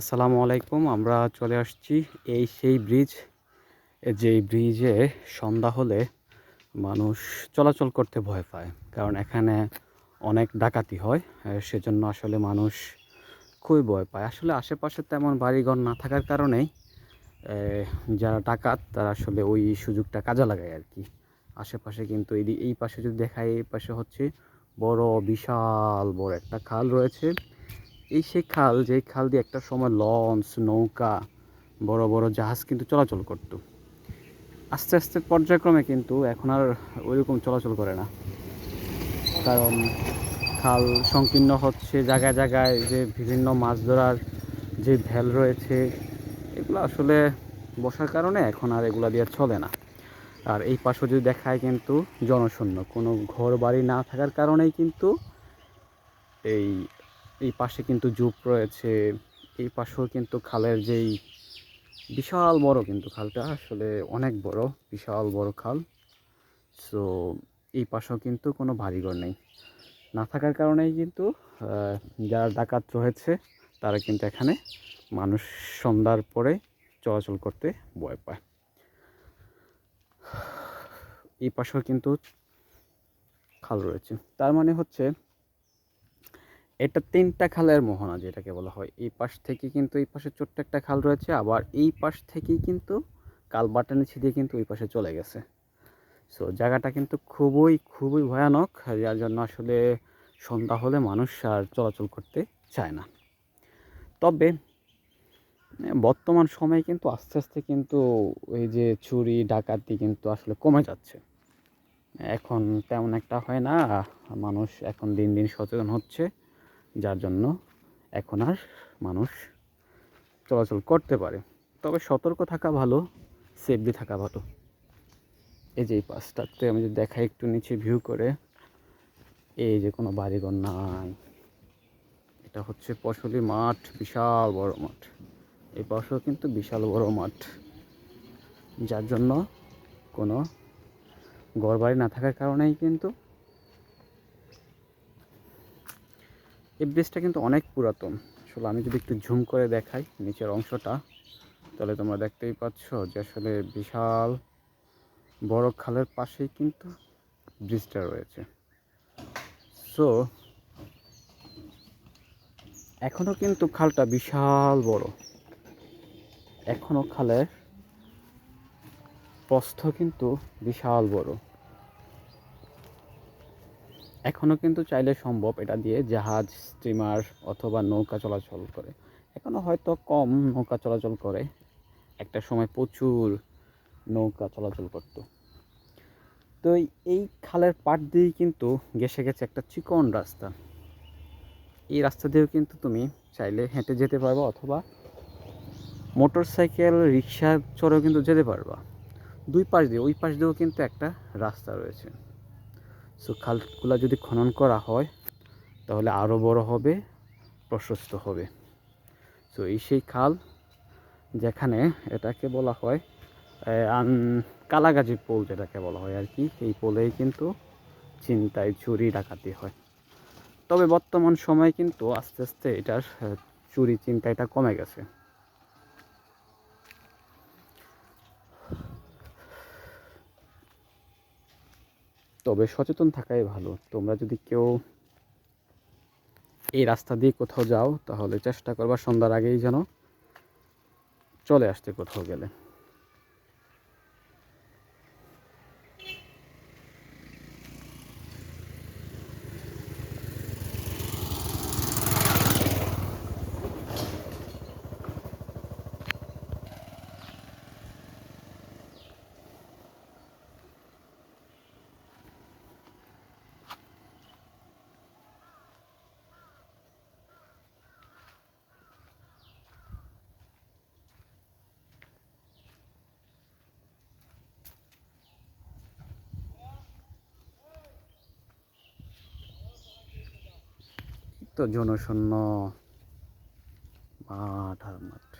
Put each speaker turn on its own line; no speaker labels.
আসসালামু আলাইকুম, আমরা চলে আসছি এই সেই ব্রিজ যে ব্রিজে সন্ধ্যা হলে মানুষ চলাচল করতে ভয় পায়। কারণ এখানে অনেক ডাকাতি হয়, সেজন্য আসলে মানুষ খুবই ভয় পায়। আসলে আশেপাশে তেমন বাড়িঘর না থাকার কারণেই যারা ডাকাত, তারা আসলে ওই সুযোগটা কাজে লাগায় আর কি। আশেপাশে কিন্তু এই এই পাশে যদি দেখায়, এই পাশে হচ্ছে বড়, বিশাল, বড় একটা খাল রয়েছে। এই সেই খাল যেই খাল দিয়ে একটা সময় লঞ্চ, নৌকা, বড় বড় জাহাজ কিন্তু চলাচল করত। আস্তে আস্তে পর্যায়ক্রমে কিন্তু এখন আর ওইরকম চলাচল করে না। কারণ খাল সংকীর্ণ হচ্ছে, জায়গায় জায়গায় যে বিভিন্ন মাছ ধরার যে ভ্যাল রয়েছে, এগুলো আসলে বসার কারণে এখন আর এগুলা দিয়ে চলে না। আর এই পাশে যদি দেখায় কিন্তু জনশূন্য, কোনো ঘর বাড়ি না থাকার কারণেই কিন্তু এই এই পাশে কিন্তু জুপ রয়েছে, এই পাশেও কিন্তু খালের যেই বিশাল বড় কিন্তু খালটা আসলে অনেক বড়, বিশাল বড় খাল। সো এই পাশেও কিন্তু কোনো বাড়িঘর নেই। না থাকার কারণেই কিন্তু যারা ডাকাত রয়েছে, তারা কিন্তু এখানে মানুষ সন্ধ্যার পরে চলাচল করতে ভয় পায়। এই পাশেও কিন্তু খাল রয়েছে। তার মানে হচ্ছে এটা তিনটা খালের মোহনা যেটাকে বলা হয়। এই পাশ থেকে কিন্তু এই পাশে ছোট্ট একটা খাল রয়েছে, আবার এই পাশ থেকেই কিন্তু কালবাটা নিচে দিয়ে কিন্তু ওই পাশে চলে গেছে। সো জায়গাটা কিন্তু খুবই খুবই ভয়ানক, যার জন্য আসলে সন্ধ্যা হলে মানুষ আর চলাচল করতে চায় না। তবে, বর্তমান সময়ে কিন্তু আস্তে আস্তে কিন্তু ওই যে চুরি, ডাকাতি কিন্তু আসলে কমে যাচ্ছে। এখন তেমন একটা হয় না, মানুষ এখন দিন দিন সচেতন হচ্ছে। যার জন্য এখন আর মানুষ চলাচল করতে পারে। তবে সতর্ক থাকা ভালো সেফলি থাকা ভালো। এই যে এই পাশটাতে আমি যদি দেখাই একটু নিচে ভিউ করে, এই যে কোনো বাড়িঘর নাই। এটা হচ্ছে ফসলি মাঠ, বিশাল বড় মাঠ। এই পাশেও কিন্তু বিশাল বড় মাঠ। যার জন্য কোনো ঘর বাড়ি না থাকার কারণেই কিন্তু এই ব্রিজটা কিন্তু অনেক পুরাতন। আসলে আমি যদি একটু ঝুম করে দেখাই নিচের অংশটা, তাহলে তোমরা দেখতেই পাচ্ছ যে আসলে বিশাল বড় খালের পাশেই কিন্তু ব্রিজটা রয়েছে। সো এখনও কিন্তু খালটা বিশাল বড়। এখনও খালের প্রস্থ কিন্তু বিশাল বড়। এখনও কিন্তু চাইলে সম্ভব এটা দিয়ে জাহাজ স্টিমার অথবা নৌকা চলাচল করে। এখনও হয়তো কম নৌকা চলাচল করে। একটা সময় প্রচুর নৌকা চলাচল করতো। তো এই- খালের পাট দিয়েই কিন্তু গেসে গেছে একটা চিকন রাস্তা। এই রাস্তা দিয়েও কিন্তু তুমি চাইলে হেঁটে যেতে পারবা অথবা মোটর সাইকেল রিক্সা চড়েও কিন্তু যেতে পারবা। দুই পাশ দিয়ে, ওই পাশ দিয়েও কিন্তু একটা রাস্তা রয়েছে। সো খালগুলা যদি খনন করা হয়, তাহলে আরও বড় হবে, প্রশস্ত হবে। সো এই সেই খাল যেখানে এটাকে বলা হয় কালাগাজি পোল যেটাকে বলা হয় আর কি, এই পোলেই কিন্তু চিন্তায় চুরি, ডাকাতি হয়। তবে বর্তমান সময়ে কিন্তু আস্তে আস্তে এটার চুরি চিন্তাটা কমে গেছে। তবে সচেতন থাকাই ভালো। তোমরা যদি কেউ এই রাস্তা দিয়ে কোথাও যাও, তাহলে চেষ্টা করবা সন্ধ্যার আগেই যেন চলে আসতে কোথাও গেলে। তো জনশূন্য। মাঠ আর মাঠ।